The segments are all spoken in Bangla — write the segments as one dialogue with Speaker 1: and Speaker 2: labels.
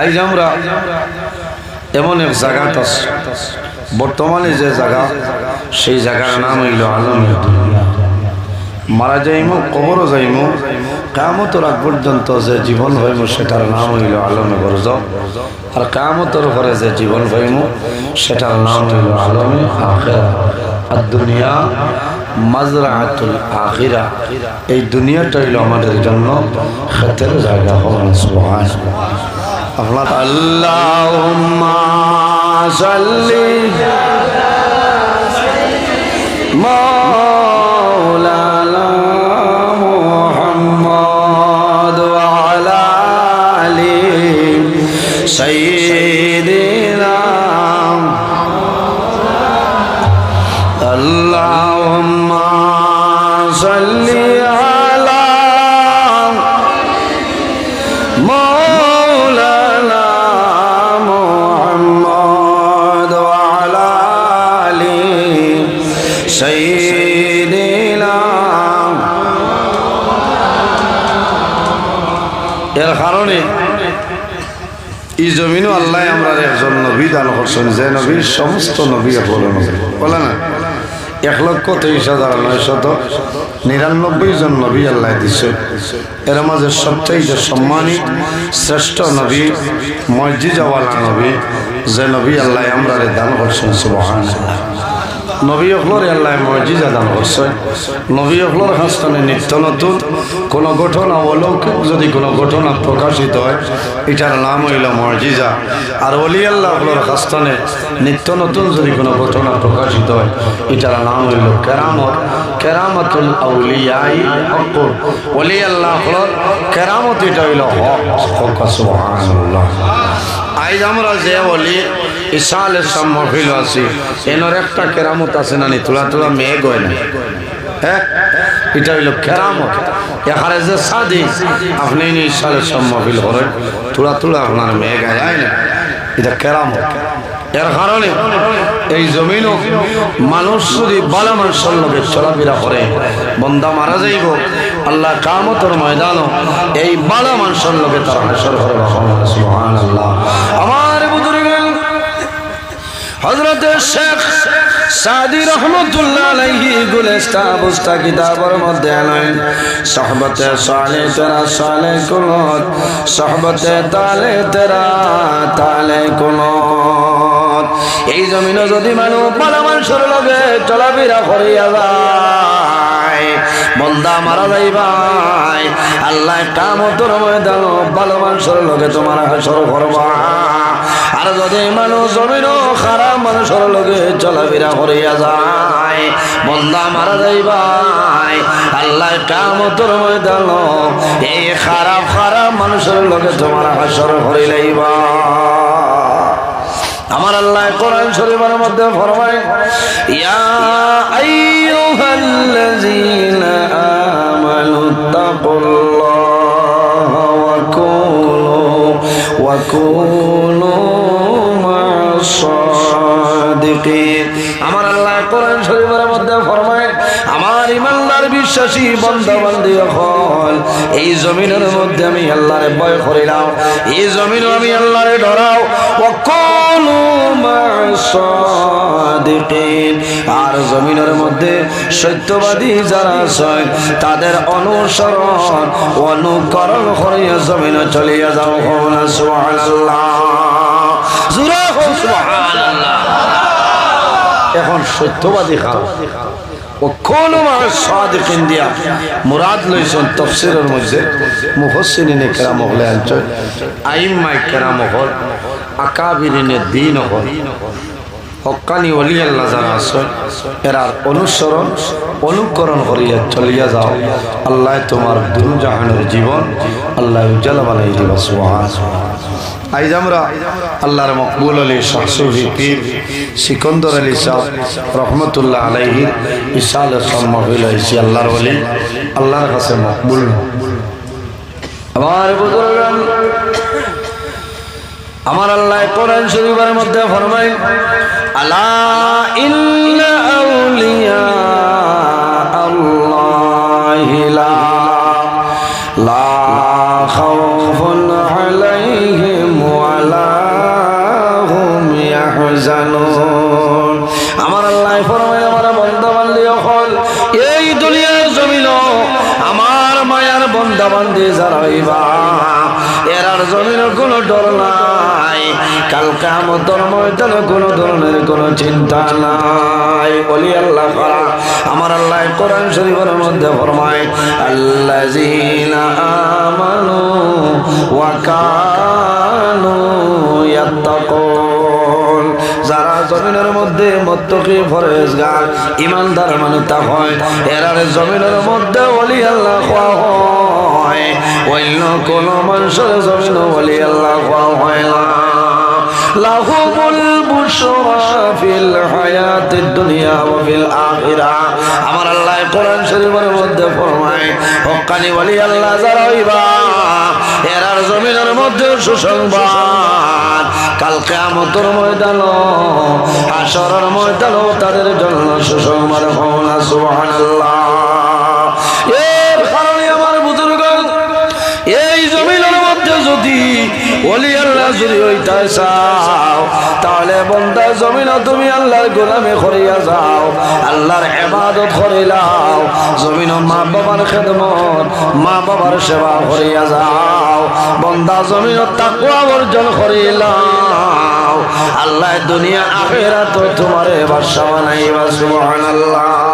Speaker 1: আইজ আমরা এমন এক জায়গাত আছি। বর্তমানে যে জায়গা, সেই জায়গার নাম হইল আলমের মারা যাইমু, কবরও যাইমু কামতর আগ পর্যন্ত যে জীবন হইম, সেটার নাম হইল আলমে বরজ আর কামতর পরে যে জীবন হইম, সেটার নাম হইল আলমে আখেরা। আর দুনিয়া মাজরাতুল আখিরা। এই দুনিয়াটা হইল আমাদের জন্য খেতের জায়গা সুবহান اللهم صل. مولانا محمد وعلى آل سيدنا اللهم صل. নবী, দান করছেন যে নবীর সমস্ত নবী হলো নবী। বলে না? এক লক্ষ তেইশ হাজার নয়শত নিরানব্বই জন নবী আল্লাহ দিছে। এর মাঝে সবচাইতে সম্মানী, শ্রেষ্ঠ নবী, মসজিদওয়ালা নবী, যে নবী আল্লাহ আমরা দান করছেন সুবহান নবী অকলর আল্লাহ মসজিদা দান করছে। নবী অকলর হাস্তানে নিত্য নতুন। কোনো ঘটনা অলৌকিক, যদি কোনো ঘটনা প্রকাশিত হয়, এটার নাম হইল মসজিদা আর অলি আল্লাহ অকলর হাস্তানে নিত্য নতুন যদি কোনো ঘটনা প্রকাশিত হয়, এটার নাম হইল কেরামত। কেরামতুল আউলিয়াই হকুর অলি আল্লাহ অকলর কেরামত এটা হইল হক। হক আজ আমরা যে বলি ইসালের সম্মফিল আছি এনার একটা কেরামত আছে না নি তোলা তোলা মেঘ হয় না। হ্যাঁ? এটা হইল যে আপনি মেঘ আয় না। এই মানুষ যদি বালা মানুষের চলাফেরা করে, বন্দা মারা যাইব। আল্লাহ কামতর ময়দানও এই বালা মানুষের লোকে তার হাসর আল্লাহ আমার শেখ সহবতে তালে তালে এই জমিনে যদি মানুষ ভালো মানুষের লগে চলাফেরা করিয়া যায়, বন্দা মারা যাই ভাই আল্লাহ কামতর ময়দান ভালো মানুষের লগে তোমার হাসর করবা আর যদি মানুষ জমিন খারাপ মানুষের লগে চলাফেরা করিয়া যায়, বন্দা মারা যাই ভাই আল্লাহ কামতর ময়দান, এই খারাপ খারাপ মানুষের লগে তোমার হাসর করিলাইবা আমার আল্লাহ কোরআন শরীফের মধ্যে ফরমায়, ইয়া আইয়ুহাল্লাযীনা আমানু তাকুল্লাহা। আমার আল্লাহ কোরআন শরীফের মধ্যে ফরমায়, আমার ইমানদার বিশ্বাসী বন্ধা বান্ধী হল, এই জমিনের মধ্যে আমি আল্লাহরে ভয় করিলাম, এই জমিন আমি আল্লাহরে ধরাও কোনু আর জমিনের মধ্যে সত্যবাদী যারা আছে তাদের অনুসরণ, অনুকরণ করিয়া জমিনে চলিয়া যাও এখন সত্যবাদী দিয়া মুরাদ লইছেন তফসিরের মধ্যে মুফসসিরিনে কেরাম হলে আইম্মাই কেরাম হল। আকাবিরিনে দিন হল হক্কানি অলি আল্লাহ যারা আছে এরার অনুসরণ, অনুকরণ করিয়া চলিয়া যাও। আল্লাহ তোমার দুরুজাহানের জীবন আল্লাহ উজ্জ্বল বানাই দিবা সুহান আইজ আমরা আল্লাহর মকবুল আলী শাহসুফি পীর সিকন্দর আলী সাহ রহমতুল্লাহ আলাইহির ইসাল সম্মাহিল হয়েছি আল্লাহর বলি আল্লাহর কাছে মকবুল। আমার বুজুর্গান আমার আল্লাহ কোরআন শরীফের মধ্যে ফরমাই আলা ইল্লা আউলিয়া আল্লাহ লা লা খাউফুন আলাইহিম ওয়া লা হুম ইয়াহজানুন। আমার আল্লাহ ফরমাই আমার বান্দা হল, এই দুনিয়ার জমিন আমার মায়ার বান্দা যারা হইবা জমিনের কোনো ডর নাই। কাল কামতর ময়দানে কোনো ধরনের কোনো চিন্তা নাই। বলি আল্লাহ করা আমার আল্লাহ কোরআন শরীফের মধ্যে ফরমায়, আল্লাযীনা আমানু ওয়া কানু ইয়াত্তাকুন। যারা জমিনের মধ্যে মত্তকি ফরেজগার ইমানদার মানে তা হয়, এরার জমিনের মধ্যে ওলি আল্লাহ মানুষের জমিন বলি আল্লাহ হয় না দুনিয়া ওয়া আখিরা আমার আল্লাহ কোরআন শরীফের মধ্যে ফরমায় হক্কানি ওয়ালি আল্লাহ যারা হইবা এরার জমিনের মধ্যে সুসংবাদ। ময়দান ময়দান তাদের জন্য সুসংবাদ হওয়া সুবহানাল্লাহ। ওলি আল্লাহ যদি হইতে চাও, তাহলে বন্ধা জমিন তুমি আল্লাহর গোলামে করিয়া যাও, আল্লাহর এবাদত করিলাও জমিন মা বাবার খেদমত, মা বাবার সেবা করিয়া যাও বন্ধা জমিন তাকুয়া অর্জন করিলাও আল্লাহ দুনিয়া আখেরা তো তোমার বাসা বানাইবা, সুবহানাল্লাহ।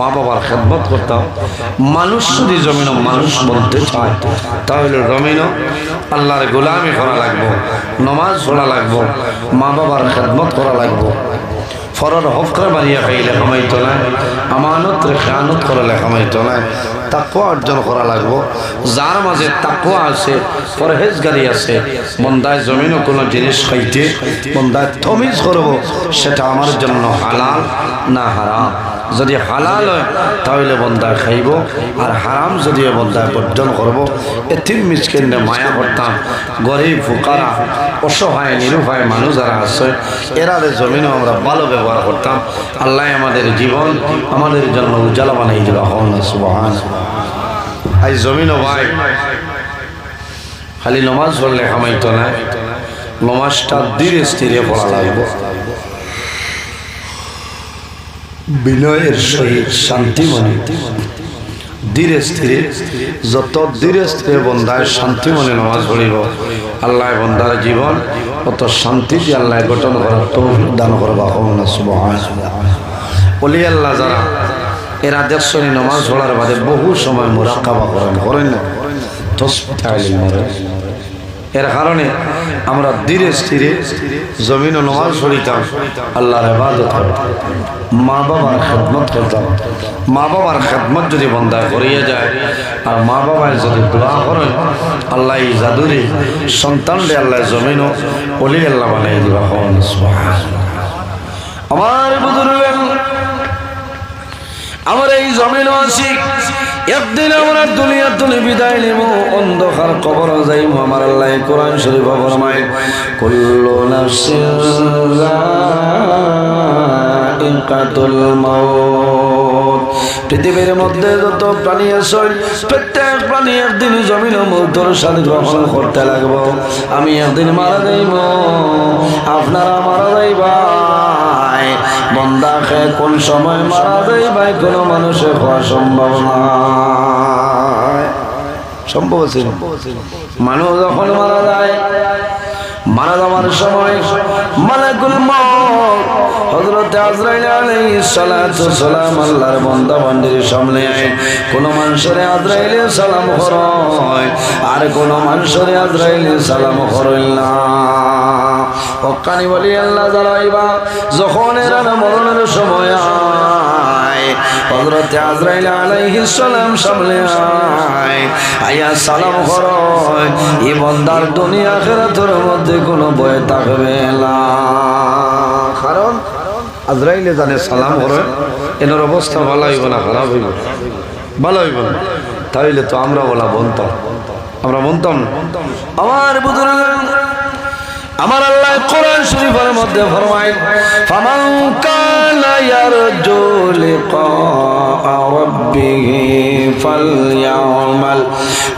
Speaker 1: মা বাবার খেদমত করতাম। মানুষ যদি জমিন মানুষ বলতে চায়, তাহলে জমিন আল্লাহর গোলামি করা লাগবো, নমাজ পড়া লাগবো মা বাবার খেদমত করা লাগবো। ফরর হকরে বাড়িয়া খাইলে খামাইতো নাই আমানত খেয়ানত করলে খামাইতো নাই তাকুয়া অর্জন করা লাগবো। যার মাঝে তাকুয়া আছে, পরহেজগারি আছে, বন্দায় জমিনও কোনো জিনিস খাইতে, বন্দায় থমিজ করব, সেটা আমার জন্য হালাল না হারাম? যদি হালাল হয়, তাহলে বন্দায় খাইব। আর হারাম যদি বন্দায় বর্জন করব। এতিম মিসকিনে মায়া করতাম গরিব ফুকারা, অসহায়, নিরুপায় মানুষ যারা আছে এরারে জমিনও আমরা ভালো ব্যবহার করতাম, আল্লাহ আমাদের জীবন, আমাদের জন্য উজ্জ্বল বানাই দিল। হন সুবহান। আই জমিনও ভাই, খালি নমাজ পড়লে খামাইতো না, নমাজটা ধীরে স্থিরে পড়া লাগবে। বিনয়ের সহিত শান্তি মনে। ধীরে স্থিরে, যত ধীরে স্থিরে বন্ধায় শান্তি মনে নামাজ পড়িব। আল্লাহ বন্ধার জীবন, অত শান্তি দিয়ে আল্লাহ গঠন করার তৌফিক দান করবা হন সুবহান অলি আল্লাহ যারা, এরা দেড়শনি নামাজ পড়ার বাদে বহু সময় মোরাকাবা করেন করেন না। এর কারণে আমরা ধীরে স্থিরে জমিন ও নমাজ পড়িতাম, আল্লাহর ইবাদত করতাম। মা বাবার খেদমত করতাম। মা বাবার খেদমত যদি বন্দায় করিয়ে যায়, আর মা বাবার যদি দোয়া করেন, আল্লাহ জাদুরে সন্তানরে আল্লাহ জমিন অলি আল্লাহ বানাই দিবা হন আমার বুজুর্গ, আমার এই জমিন আছি একদিন আমরা দুনিয়া তুলে বিদায় নেব, অন্ধকার কবর যাইব। আমার আল্লাহ কোরআন শরীফ ফরমায়, কুল্লু নাফসিন যায়িকাতুল মাউত। পৃথিবীর মধ্যে যত প্রাণী আছে, প্রত্যেক প্রাণী একদিন জমিন মৌতর সাথে গ্রহণ করতে লাগবো। আমি একদিন মারা যাইব, আপনারা মারা যাইবা বন্দা খেয়ে কোন সময় মারা যায় ভাই? কোনো মানুষের হওয়া সম্ভব নয় সম্ভব আছে? মানুষ যখন মারা যায়, মারা যাওয়ার সময় মালাকুল হযরত আজরাইল আলাইহিস সালাতু সালাম আল্লাহর বান্দা বান্দির সামনে আয়। কোন মানুষের আজরাইল সালাম করয় আর কোন মানুষের আজরাইল সালাম করল না। হক্কানি বলি, আল্লাহ জানাইবা যখন এরা মরণের সময় আয়, হযরত আজরাইল আলাইহিস সালাম সামনে আয়, আয়া সালাম করয় এই বান্দার দুনিয়া আখিরাতের মধ্যে কোনো ভয় থাকবে না। কারণ আজরাইলে জানে সালাম করে, এনার অবস্থা ভালো হইব না, খারাপ হইব। ভালো হইব না। তাইলে তো আমরা বলা বলতাম আমরা বলতাম। আমার বুধুর আমার আল্লাহ কোরআন শরীফের মধ্যে ফরমায়, ফামান কানা ইয়ারজু লিকা রাব্বিহি ফালইয়ামাল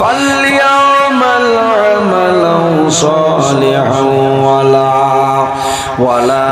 Speaker 1: ফালইয়ামাল আমালান সালিহান ওয়ালা ওয়ালা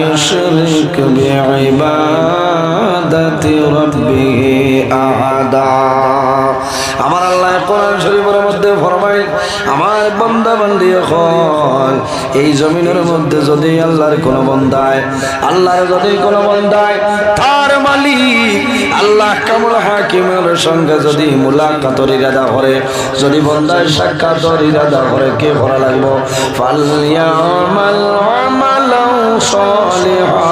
Speaker 1: ইউশরিক বিইবাদাতি রাব্বিহি আহাদা. আমার আল্লাহ কোরআন শরীফের আমার বন্দা বান্দি এখন, এই জমিনের মধ্যে যদি আল্লাহর কোন বন্দায়, আল্লাহর যদি কোন বন্দায়, তার মালিক আল্লাহ কামুল হাকিমের সঙ্গে যদি মুলাকাতর ইরাদা করে, যদি বন্দায় সাক্ষাৎ ইরাদা করে, কে করা লাগবো? ফালিয়ামাল আমালাও সালিহা।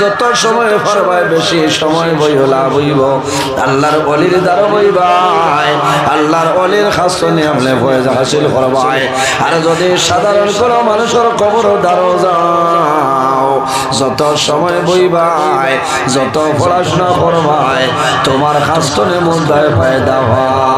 Speaker 1: যত সময় ফরবাই বেশি সময় বইও লাভ হইব। আল্লাহর অলির দ্বারা বইবাই আল্লাহর অলির খাসনে আপনি ভয় হাসিল করবাই আর যদি সাধারণ কোনো মানুষের কবর দ্বারো যাও যত সময় বইবাই যত পড়াশোনা করবাই তোমার খাস্তনে মুদ্রায় ফায়দা হয়।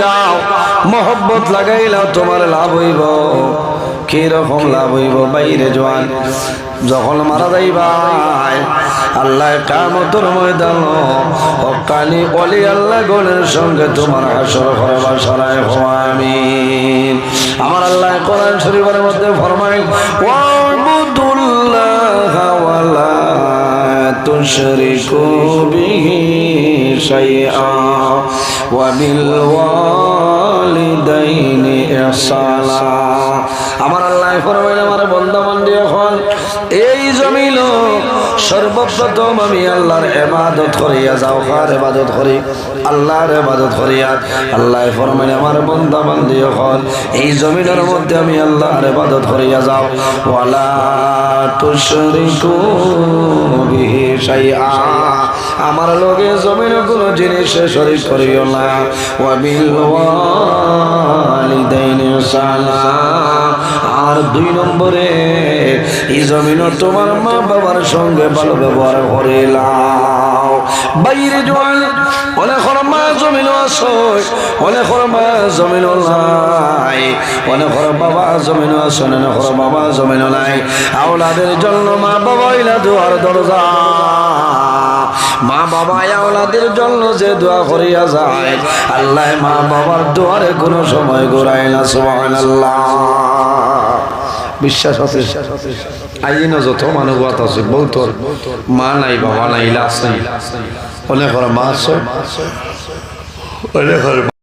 Speaker 1: মহব্বত লাগাইলাও তোমার লাভ হইব। কি রকম লাভ হইব বাইরে জোয়ান? যখন মারা যাইবাই আল্লাহ কামতর ময়দান, হকানি অলি আল্লাহ গণের সঙ্গে তোমার হাসর করবা সরাই আমিন। আমার আল্লাহ কোরআন শরীফের মধ্যে ফরমাই ওয়াবুদুল্লাহ ওয়ালা তুশরিকু বিহি শাইআ وبالوالدين ইহসানা আমার আল্লাহ ফরমাইল আমার বন্ধা এখন এই জমিল সর্বপ্রথম আমি আল্লাহর এবাদত করিয়া যাও, কার এবাদত করি? আল্লাহর এবাদত করিয়া। আল্লাহ ফরমাইল আমার বন্ধা বান্দি এখন এই জমিনের মধ্যে আমি আল্লাহর এবাদত করিয়া যাও। ওয়ালা তুশরিকু বিহি শাইআ। আমার লগে জমিন কোনো জিনিস শরীক করিও না। ওয়া বিল ওয়ালিদাইনি সালা আর দুই নম্বরে, এই জমিন তোমার মা বাবার সঙ্গে ভালো ব্যবহার করে লাও বাইরে জোয়ান অনেক মা জমিন আছে অনেক মা জমিন নাই। অনেক বাবা জমিন আছে অনেক বাবা জমিন নাই। আওলাদের জন্য মা বাবা ইলা দুয়ার দরজা। মা বাবা আওলাদের জন্য যে দোয়া করিয়া যায়, আল্লাহ মা বাবার দোয়ারে কোনো সময় ঘুরায় না, সুবহানাল্লাহ। বিশ্বাস আছে। আইন যত মানবত আছে বলতো মা নাই, বাবা নাই লাশ নাই। অনেক মা আছে। অনেক